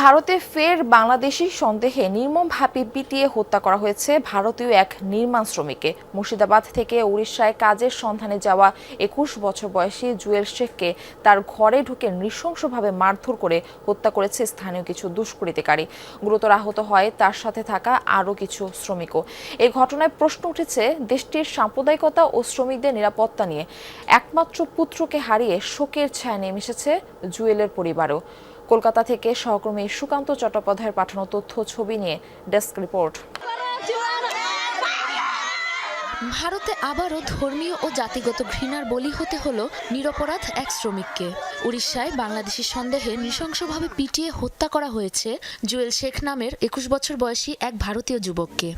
ভারতে ফের বাংলাদেশি সন্দেহে নির্মমভাবে পিটিয়ে হত্যা করা হয়েছে ভারতীয় এক নির্মাণ শ্রমিককে। মুর্শিদাবাদ থেকে উড়িষ্যায় কাজের সন্ধানে যাওয়া একুশ বছর বয়সী জুয়েল শেখকে তার ঘরে ঢুকে নৃশংসভাবে মারধর করে হত্যা করেছে স্থানীয় কিছু দুষ্কৃতিকারী। গুরুতর আহত হয় তার সাথে থাকা আরও কিছু শ্রমিকও। এই ঘটনায় প্রশ্ন উঠেছে, দেশটির সাম্প্রদায়িকতা ও শ্রমিকদের নিরাপত্তা নিয়ে একমাত্র পুত্রকে হারিয়ে শোকের ছায়া নেমে এসেছে জুয়েলের পরিবারও। কলকাতা থেকে সহকর্মী সুকান্ত চট্টোপাধ্যায়ের পাঠানো তথ্য ছবি নিয়ে ডেস্ক রিপোর্ট। ভারতে আবারও ধর্মীয় ও জাতিগত ঘৃণার বলি হতে হলো নিরপরাধ এক শ্রমিককে। উড়িষ্যায় বাংলাদেশি সন্দেহে নৃশংসভাবে পিটিয়ে হত্যা করা হয়েছে জুয়েল শেখ নামের একুশ বছর বয়সী এক ভারতীয় যুবককে।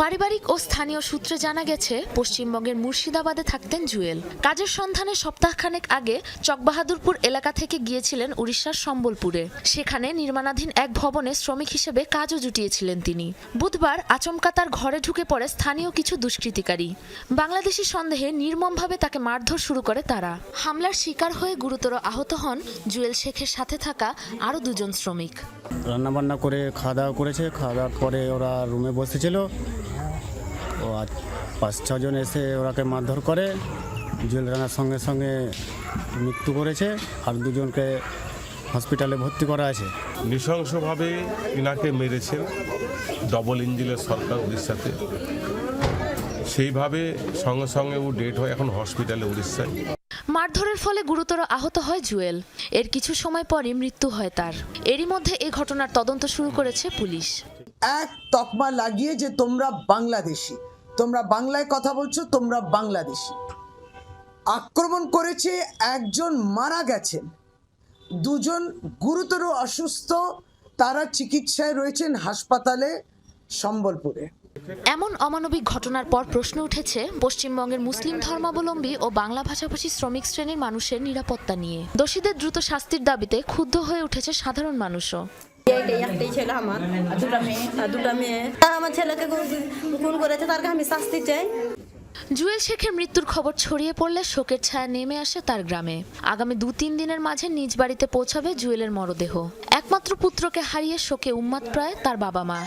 পারিবারিক ও স্থানীয় সূত্রে জানা গেছে, পশ্চিমবঙ্গের মুর্শিদাবাদে থাকতেন জুয়েল। কাজের সন্ধানে সপ্তাহখানেক আগে চকবাহাদুরপুর এলাকা থেকে গিয়েছিলেন উড়িষ্যার সম্বলপুরে। সেখানে নির্মাণাধীন এক ভবনে শ্রমিক হিসেবে কাজও জুটিয়েছিলেন তিনি। বুধবার আচমকা তার ঘরে ঢুকে পড়ে স্থানীয় কিছু দুষ্কৃতিকারী। বাংলাদেশি সন্দেহে নির্মমভাবে তাকে মারধর শুরু করে তারা। হামলার শিকার হয়ে গুরুতর আহত হন জুয়েল শেখের সাথে থাকা আরও দুজন শ্রমিক। রান্না বান্না করে খাওয়া দাওয়া করেছে, খাওয়া দাওয়ার পরে ওরা রুমে বসেছিল ও আর পাঁচ ছজন এসে ওরাকে মারধর করে জুয়েল রানার সঙ্গে সঙ্গে মৃত্যু করেছে আর দুজনকে হসপিটালে ভর্তি করা আছে। নৃশংসভাবে ইনাকে মেরেছেন ডবল ইঞ্জিনের সরকার উড়িষ্যাতে। সেইভাবে সঙ্গে সঙ্গে ও ডেট হয় এখন হসপিটালে উড়িষ্যায়। মারধরের ফলে গুরুতর আহত হয় জুয়েল। এর কিছু সময় পরই মৃত্যু হয় তার। এরই মধ্যে এ ঘটনার তদন্ত শুরু করেছে পুলিশ। এক তকমা লাগিয়ে যে তোমরা বাংলাদেশি। তোমরা বাংলায় কথা বলছো, তোমরা বাংলাদেশি। আক্রমণ করেছে একজন মারা গেছেন। দুজন গুরুতর অসুস্থ, তারা চিকিৎসায় রয়েছেন হাসপাতালে, সম্বলপুরে। এমন অমানবিক ঘটনার পর প্রশ্ন উঠেছে পশ্চিমবঙ্গের মুসলিম ধর্মাবলম্বী ও বাংলা ভাষাভাষী শ্রমিক শ্রেণির মানুষের নিরাপত্তা নিয়ে। দোষীদের দ্রুত শাস্তির দাবিতে ক্ষুব্ধ হয়ে উঠেছে সাধারণ মানুষও। এইটাই একটাই ছেলে আমার দুটা মেয়ে দুটা মেয়ে। তার আমার ছেলেকে খুন- খুন করেছে তারকে আমি শাস্তি চাই। জুয়েল শেখের মৃত্যুর খবর ছড়িয়ে পড়লে শোকের ছায়া নেমে আসে তার গ্রামে। আগামী দু তিন দিনের মাঝে নিজ বাড়িতে পৌঁছাবে জুয়েলের মরদেহ। একমাত্র পুত্রকে হারিয়ে শোকে উম্মাদ প্রায় তার বাবা মা।